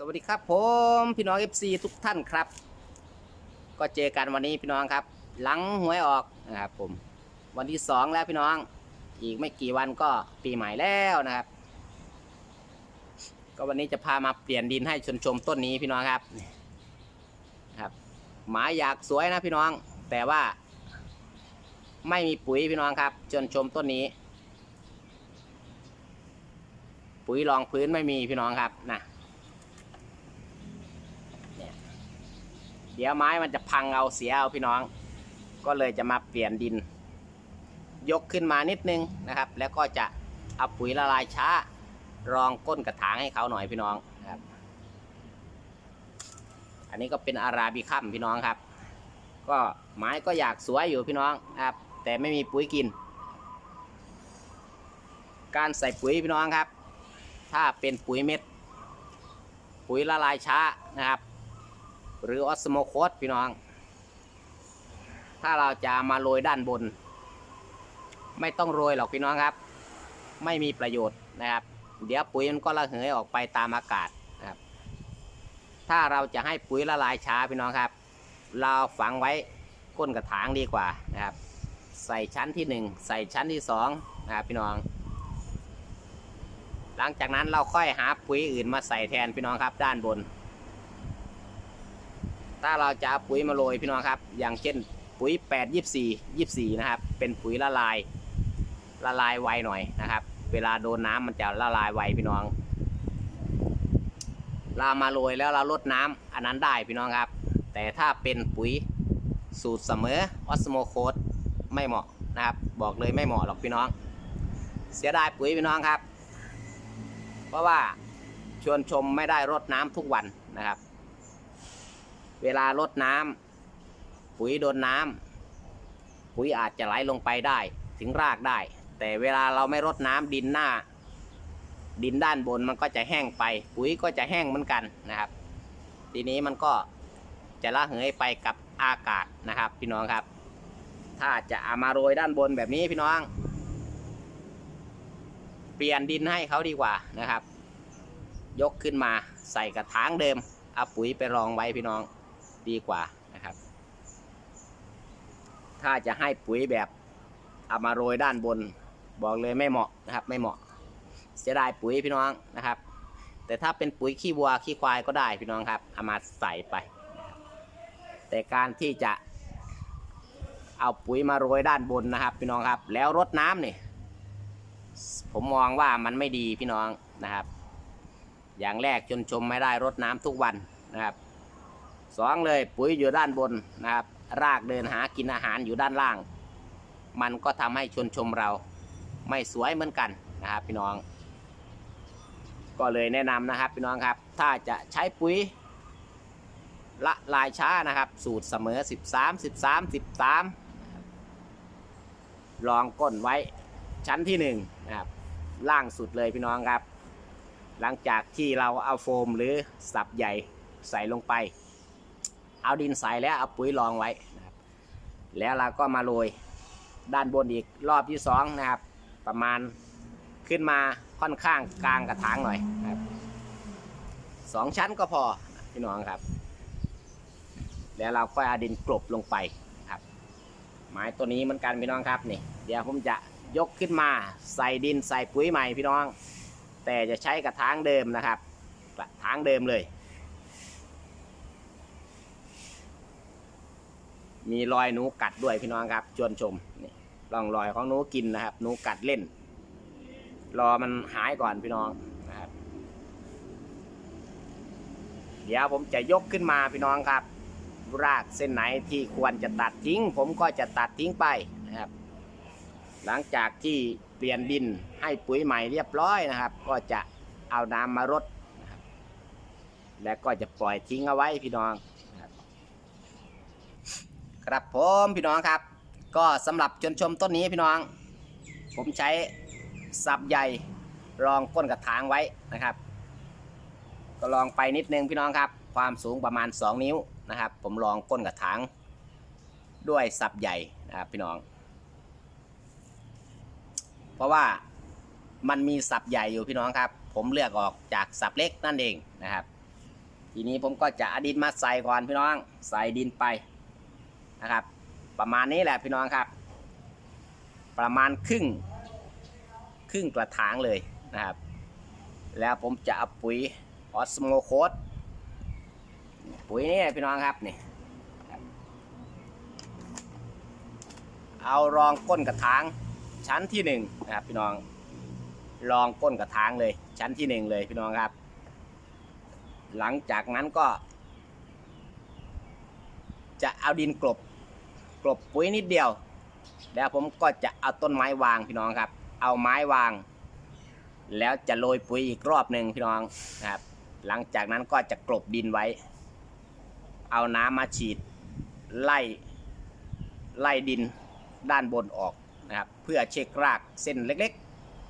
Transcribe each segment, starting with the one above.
สวัสดีครับผมพี่น้อง FC ทุกท่านครับ ก็เจอกันวันนี้พี่น้องครับ หลังหวยออกนะครับผมวันที่สองแล้วพี่น้อง อีกไม่กี่วันก็ปีใหม่แล้วนะครับ ก็วันนี้จะพามาเปลี่ยนดินให้ชนชมต้นนี้พี่น้องครับครับ หมายอยากสวยนะพี่น้อง แต่ว่า ไม่มีปุ๋ยพี่น้องครับชนชมต้นนี้ ปุ๋ยรองพื้นไม่มีพี่น้องครับนะเนี่ย เดี๋ยวไม้มันจะพังเอาเสียเอาพี่น้อง ก็เลยจะมาเปลี่ยนดิน ยกขึ้นมานิดนึงนะครับ แล้วก็จะเอาปุ๋ยละลายช้ารองก้นกระถางให้เขาหน่อยพี่น้องครับ อันนี้ก็เป็นอาราบิคัมพี่น้องครับ ก็ไม้ก็อยากสวยอยู่พี่น้องนะครับ แต่ไม่มีปุ๋ยกิน การใส่ปุ๋ยพี่น้องครับ ถ้าเป็นปุ๋ยเม็ด ปุ๋ยละลายช้านะครับ หรือออสโมโคสพี่น้อง ถ้าเราจะมาโรยด้านบน ไม่ต้องโรยหรอกพี่น้องครับ ไม่มีประโยชน์นะครับ เดี๋ยวปุ๋ยมันก็ระเหยออกไปตามอากาศนะครับ ถ้าเราจะให้ปุ๋ยละลายช้าพี่น้องครับ เราฝังไว้ก้นกระถางดีกว่านะครับ ใส่ชั้นที่หนึ่งใส่ชั้นที่สองนะครับพี่น้องหลังจากนั้นเราค่อยหาปุ๋ยอื่นมาใส่แทนพี่น้องครับด้านบน ถ้าเราจะปุ๋ยมาโรยพี่น้องครับ อย่างเช่นปุ๋ย 8 24 24 นะครับ เป็นปุ๋ยละลาย ละลายไวหน่อยนะครับ เวลาโดนน้ำมันจะละลายไวพี่น้อง เรามาโรยแล้วเราลดน้ำอันนั้นได้พี่น้องครับ แต่ถ้าเป็นปุ๋ยสูตรเสมอออสโมโคสไม่เหมาะนะครับ บอกเลยไม่เหมาะหรอกพี่น้อง เสียดายปุ๋ยพี่น้องครับ เพราะว่าชวนชมไม่ได้รดน้ำทุกวันนะครับ เวลารดน้ำปุ๋ยโดนน้ำปุ๋ยอาจจะไหลลงไปได้ ถึงรากได้ แต่เวลาเราไม่รดน้ำดินหน้า ดินด้านบนมันก็จะแห้งไป ปุ๋ยก็จะแห้งเหมือนกันนะครับ ทีนี้มันก็จะละเหยไปกับอากาศนะครับ พี่น้องครับ ถ้าจะเอามาโรยด้านบนแบบนี้พี่น้อง เปลี่ยนดินให้เขาดีกว่านะครับ ยกขึ้นมาใส่กระถางเดิมเอาปุ๋ยไปรองไว้พี่น้อง ดีกว่านะครับ ถ้าจะให้ปุ๋ยแบบเอามาโรยด้านบน บอกเลยไม่เหมาะนะครับ ไม่เหมาะ เสียดายปุ๋ยพี่น้องนะครับ แต่ถ้าเป็นปุ๋ยขี้วัวขี้ควายก็ได้พี่น้องครับเอามาใส่ไป แต่การที่จะเอาปุ๋ยมาโรยด้านบนนะครับ พี่น้องครับ แล้วรดน้ำนี่ผมมองว่ามันไม่ดีพี่น้องนะครับ อย่างแรกชนชมไม่ได้รดน้ำทุกวันนะครับ สองเลยปุ๋ยอยู่ด้านบนนะครับ รากเดินหากินอาหารอยู่ด้านล่าง มันก็ทำให้ชนชมเราไม่สวยเหมือนกันนะครับพี่น้อง ก็เลยแนะนำนะครับพี่น้องครับ ถ้าจะใช้ปุ๋ยละลายช้านะครับ สูตรเสมอ 13 13 13 ลองก้นไว้ชั้นที่หนึ่งนะครับ ล่างสุดเลยพี่น้องครับ หลังจากที่เราเอาโฟมหรือสับใหญ่ใส่ลงไป เอาดินใส่แล้วเอาปุ๋ยรองไว้นะครับแล้วเราก็มาโรยด้านบนอีกรอบที่สองนะครับ ประมาณขึ้นมาค่อนข้างกลางกระถางหน่อยนะครับสองชั้นก็พอพี่น้องครับ แล้วเราค่อยเอาดินกลบลงไปครับ ไม้ตัวนี้เหมือนกันพี่น้องครับนี่เดี๋ยวผมจะยกขึ้นมาใส่ดินใส่ปุ๋ยใหม่พี่น้อง แต่จะใช้กระถางเดิมนะครับ กระถางเดิมเลย มีรอยหนูกัดด้วยพี่น้องครับชวนชมนี่ร่องรอยของหนูกินนะครับหนูกัดเล่น รอมันหายก่อนพี่น้องนะครับเดี๋ยวผมจะยกขึ้นมาพี่น้องครับ รากเส้นไหนที่ควรจะตัดทิ้ง ผมก็จะตัดทิ้งไปนะครับ หลังจากที่เปลี่ยนดินให้ปุ๋ยใหม่เรียบร้อยนะครับ ก็จะเอาน้ำมารดและก็จะปล่อยทิ้งเอาไว้พี่น้อง ครับผมพี่น้องครับ ก็สำหรับชนชมต้นนี้พี่น้อง ผมใช้สับใหญ่รองก้นกระถางไว้นะครับ ก็ลองไปนิดนึงพี่น้องครับ ความสูงประมาณ 2 นิ้วนะครับ ผมลองก้นกระถางด้วยสับใหญ่นะครับพี่น้อง เพราะว่ามันมีสับใหญ่อยู่พี่น้องครับ ผมเลือกออกจากสับเล็กนั่นเองนะครับ ทีนี้ผมก็จะอดินมาใส่ก่อนพี่น้อง ใส่ดินไป นะครับ ประมาณนี้แหละพี่น้องครับ ประมาณครึ่ง ครึ่งกระถางเลยนะครับ แล้วผมจะเอาปุ๋ยออสโมโคสปุ๋ยนี่พี่น้องครับนี่เอารองก้นกระถางชั้นที่หนึ่งนะครับพี่น้องรองก้นกระถางเลย ชั้นที่หนึ่งเลยพี่น้องครับ หลังจากนั้นก็ จะเอาดินกลบ กลบปุ๋ยนิดเดียว แล้วผมก็จะเอาต้นไม้วางพี่น้องครับ เอาไม้วาง แล้วจะโรยปุ๋ยอีกรอบหนึ่งพี่น้องนะครับ หลังจากนั้นก็จะกลบดินไว้ เอาน้ำมาฉีดไล่ไล่ดินด้านบนออกนะครับเพื่อเช็ครากเส้นเล็ก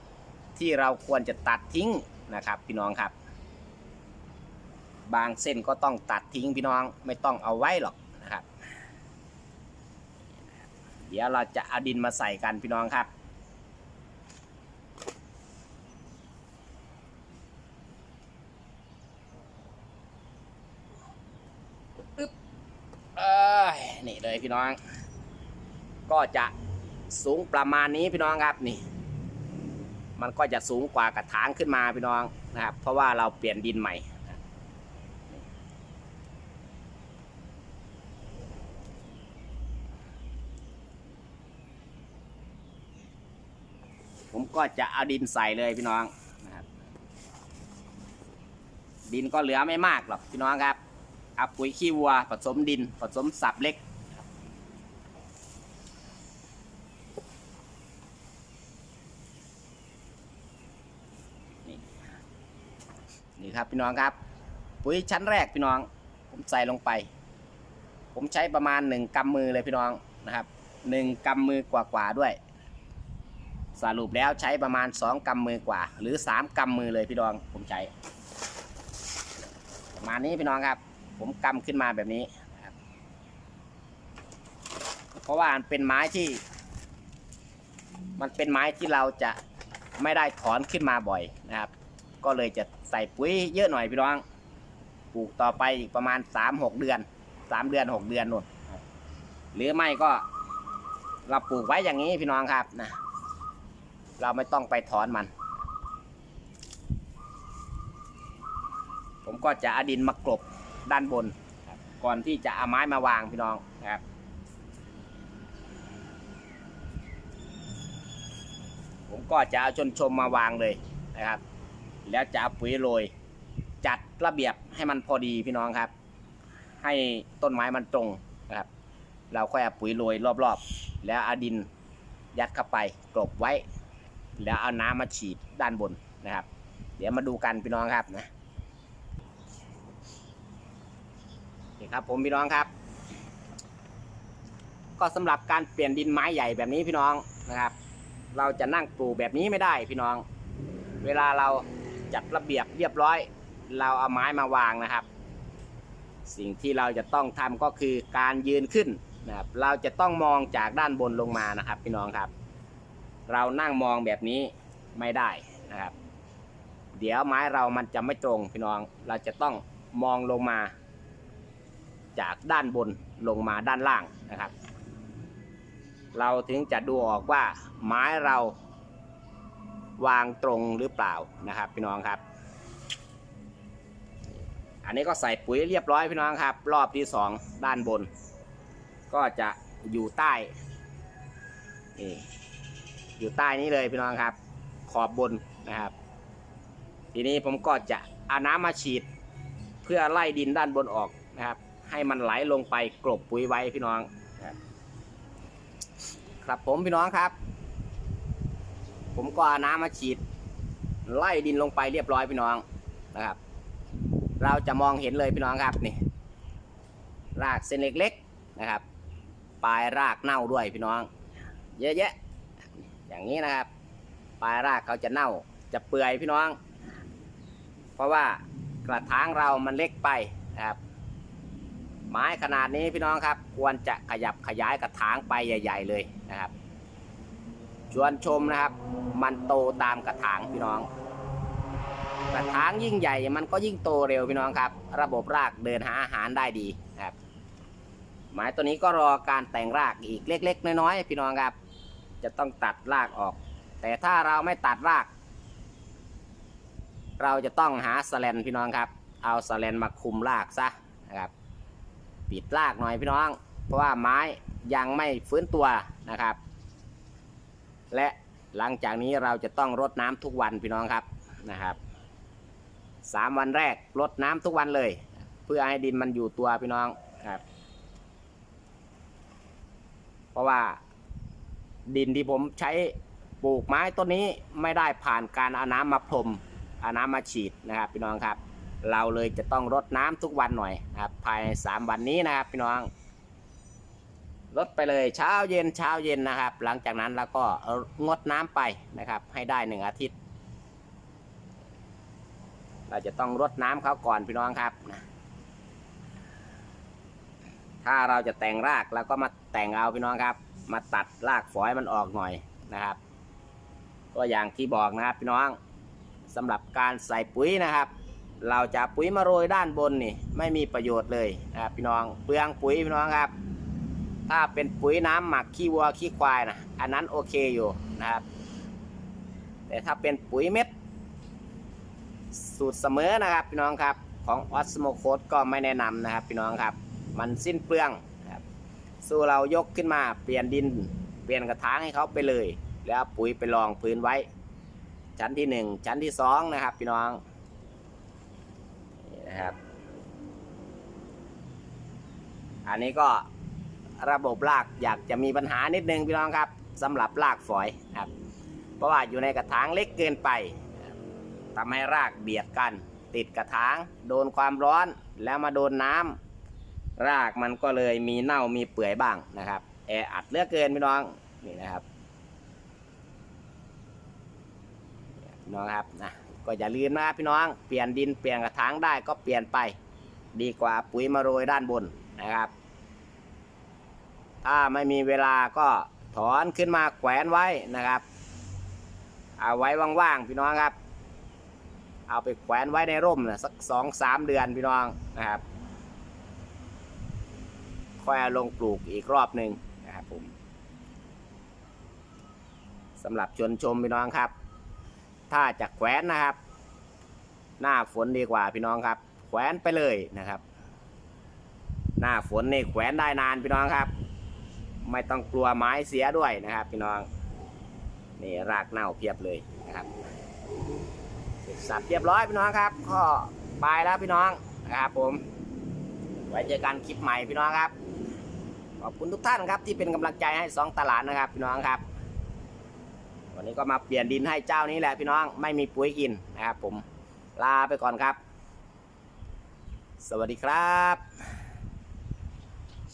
ๆ ที่เราควรจะตัดทิ้งนะครับพี่น้องครับ บางเส้นก็ต้องตัดทิ้งพี่น้องไม่ต้องเอาไว้หรอกนะครับ เดี๋ยวเราจะเอาดินมาใส่กันพี่น้องครับ ปึ๊บเอ้ยนี่เลยพี่น้อง ก็จะสูงประมาณนี้พี่น้องครับนี่ มันก็จะสูงกว่ากระถางขึ้นมาพี่น้องนะครับ เพราะว่าเราเปลี่ยนดินใหม่ ผมก็จะเอาดินใส่เลยพี่น้องนะครับ ดินก็เหลือไม่มากหรอกพี่น้องครับเอาปุ๋ยขี้วัวผสมดินผสมสับเล็กนี่นี่ครับพี่น้องครับ ปุ๋ยชั้นแรกพี่น้อง ผมใส่ลงไป ผมใช้ประมาณหนึ่งกำมือเลยพี่น้องนะครับหนึ่งกำมือกว่าๆด้วย สรุปแล้วใช้ประมาณสองกำมือกว่า หรือสามกำมือเลยพี่น้องผมใช้ประมาณนี้พี่น้องครับ ผมกำขึ้นมาแบบนี้นะครับเพราะว่ามันเป็นไม้ที่ มันเป็นไม้ที่เราจะไม่ได้ถอนขึ้นมาบ่อยนะครับ ก็เลยจะใส่ปุ๋ยเยอะหน่อยพี่น้อง ปลูกต่อไปอีกประมาณสามหกเดือนสามเดือนหกเดือนนู่นหรือไม่ก็เราปลูกไว้อย่างนี้พี่น้องครับนะ เราไม่ต้องไปถอนมัน ผมก็จะเอาดินมากลบด้านบนบก่อนที่จะเอาไม้มาวางพี่น้องนะครับผมก็จะเอาชนชมมาวางเลยนะครับ แล้วจะเอาปุ๋ยโรยจัดระเบียบให้มันพอดีพี่น้องครับ ให้ต้นไม้มันตรงนะครับ เราค่อยเอาปุ๋ยโรยรอบๆ แล้วเอาดินยัดเข้าไปกลบไว้ แล้วเอาน้ำมาฉีดด้านบนนะครับ เดี๋ยวมาดูกันพี่น้องครับนะนี่ครับผมพี่น้องครับ ก็สำหรับการเปลี่ยนดินไม้ใหญ่แบบนี้พี่น้องนะครับ เราจะนั่งปลูกแบบนี้ไม่ได้พี่น้อง เวลาเราจัดระเบียบเรียบร้อย เราเอาไม้มาวางนะครับ สิ่งที่เราจะต้องทำก็คือการยืนขึ้นนะครับ เราจะต้องมองจากด้านบนลงมานะครับ พี่น้องครับ เรานั่งมองแบบนี้ไม่ได้นะครับ เดี๋ยวไม้เรามันจะไม่ตรงพี่น้อง เราจะต้องมองลงมา จากด้านบนลงมาด้านล่างนะครับ เราถึงจะดูออกว่าไม้เราวางตรงหรือเปล่านะครับพี่น้องครับ อันนี้ก็ใส่ปุ๋ยเรียบร้อยพี่น้องครับ รอบที่สองด้านบน ก็จะอยู่ใต้นี่ อยู่ใต้นี้เลยพี่น้องครับ ขอบบนนะครับ ทีนี้ผมก็จะเอาน้ำมาฉีด เพื่อไล่ดินด้านบนออกนะครับ ให้มันไหลลงไปกลบปุ๋ยไว้พี่น้องนะครับครับผมพี่น้องครับ ผมก็เอาน้ำมาฉีด ไล่ดินลงไปเรียบร้อยพี่น้องนะครับ เราจะมองเห็นเลยพี่น้องครับนี่รากเส้นเล็กๆนะครับ ปลายรากเน่าด้วยพี่น้อง เยอะแยะ อย่างนี้นะครับ ปลายรากเขาจะเน่าจะเปื่อยพี่น้อง เพราะว่ากระถางเรามันเล็กไปนะครับ ไม้ขนาดนี้พี่น้องครับ ควรจะขยับขยายกระถางไปใหญ่ ๆ เลยนะครับ ชวนชมนะครับ มันโตตามกระถางพี่น้อง กระถางยิ่งใหญ่มันก็ยิ่งโตเร็วพี่น้องครับ ระบบรากเดินหาอาหารได้ดีนะครับไม้ตัวนี้ก็รอการแต่งรากอีกเล็ก ๆ น้อยๆพี่น้องครับ จะต้องตัดรากออก แต่ถ้าเราไม่ตัดราก เราจะต้องหาสแลนพี่น้องครับ เอาสแลนมาคุมรากซะนะครับ ปิดรากหน่อยพี่น้อง เพราะว่าไม้ยังไม่ฟื้นตัวนะครับ และหลังจากนี้เราจะต้องรดน้ำทุกวันพี่น้องครับนะครับสามวันแรกรดน้ำทุกวันเลย เพื่อให้ดินมันอยู่ตัวพี่น้องครับ เพราะว่า ดินที่ผมใช้ปลูกไม้ต้นนี้ไม่ได้ผ่านการเอาน้ำมาพรมเอาน้ำมาฉีดนะครับพี่น้องครับ เราเลยจะต้องรดน้ำทุกวันหน่อยนะครับภายในสามวันนี้นะครับพี่น้องลดไปเลยเช้าเย็นเช้าเย็นนะครับ หลังจากนั้นเราก็งดน้ำไปนะครับ ให้ได้หนึ่งอาทิตย์ เราจะต้องรดน้ำเขาก่อนพี่น้องครับ ถ้าเราจะแต่งรากเราก็มาแต่งเอาพี่น้องครับ มาตัดรากฝอยมันออกหน่อยนะครับ ก็อย่างที่บอกนะครับพี่น้องสำหรับการใส่ปุ๋ยนะครับ เราจะปุ๋ยมาโรยด้านบนนี่ไม่มีประโยชน์เลยนะครับพี่น้องเปลืองปุ๋ยพี่น้องครับ ถ้าเป็นปุ๋ยน้ำหมักขี้วัวขี้ควายนะอันนั้นโอเคอยู่นะครับ แต่ถ้าเป็นปุ๋ยเม็ด สูตรเสมอนะครับพี่น้องครับ ของออสโมโคดก็ไม่แนะนำนะครับพี่น้องครับ มันสิ้นเปลือง สู้เรายกขึ้นมาเปลี่ยนดิน เปลี่ยนกระถางให้เขาไปเลย แล้วปุ๋ยไปรองพื้นไว้ ชั้นที่หนึ่งชั้นที่สองนะครับ พี่น้องนี่นะครับ อันนี้ก็ระบบรากอยากจะมีปัญหานิดนึงพี่น้องครับสำหรับรากฝอยครับ เพราะว่าอยู่ในกระถางเล็กเกินไปนะครับทำให้รากเบียดกัน ติดกระถาง โดนความร้อนแล้วมาโดนน้ำ รากมันก็เลยมีเน่ามีเปื่อยบ้างนะครับแออัดเลือกเกินพี่น้องนี่นะครับพี่น้องครับนะก็อย่าลืมนะครับพี่น้องเปลี่ยนดินเปลี่ยนกระถางได้ก็เปลี่ยนไป ดีกว่าปุ๋ยมาโรยด้านบนนะครับ ถ้าไม่มีเวลาก็ถอนขึ้นมาแขวนไว้นะครับเอาไว้ว่างๆพี่น้องครับ เอาไปแขวนไว้ในร่มนะสักสองสามเดือนพี่น้องนะครับ ค่อยเอาลงปลูกอีกรอบหนึ่งนะครับผมสำหรับชวนชมพี่น้องครับ ถ้าจะแขวนนะครับ หน้าฝนดีกว่าพี่น้องครับ แขวนไปเลยนะครับ หน้าฝนนี่แขวนได้นานพี่น้องครับ ไม่ต้องกลัวไม้เสียด้วยนะครับ พี่น้องนี่รากเน่าเพียบเลยนะครับสับเรียบร้อยพี่น้องครับก็บายแล้วพี่น้องนะครับผม ไว้เจอกันคลิปใหม่พี่น้องครับ ขอบคุณทุกท่านครับที่เป็นกำลังใจให้สองตลาดนะครับพี่น้องครับ วันนี้ก็มาเปลี่ยนดินให้เจ้านี้แหละพี่น้องไม่มีปุ๋ยกินนะครับ ผมลาไปก่อนครับ สวัสดีครับ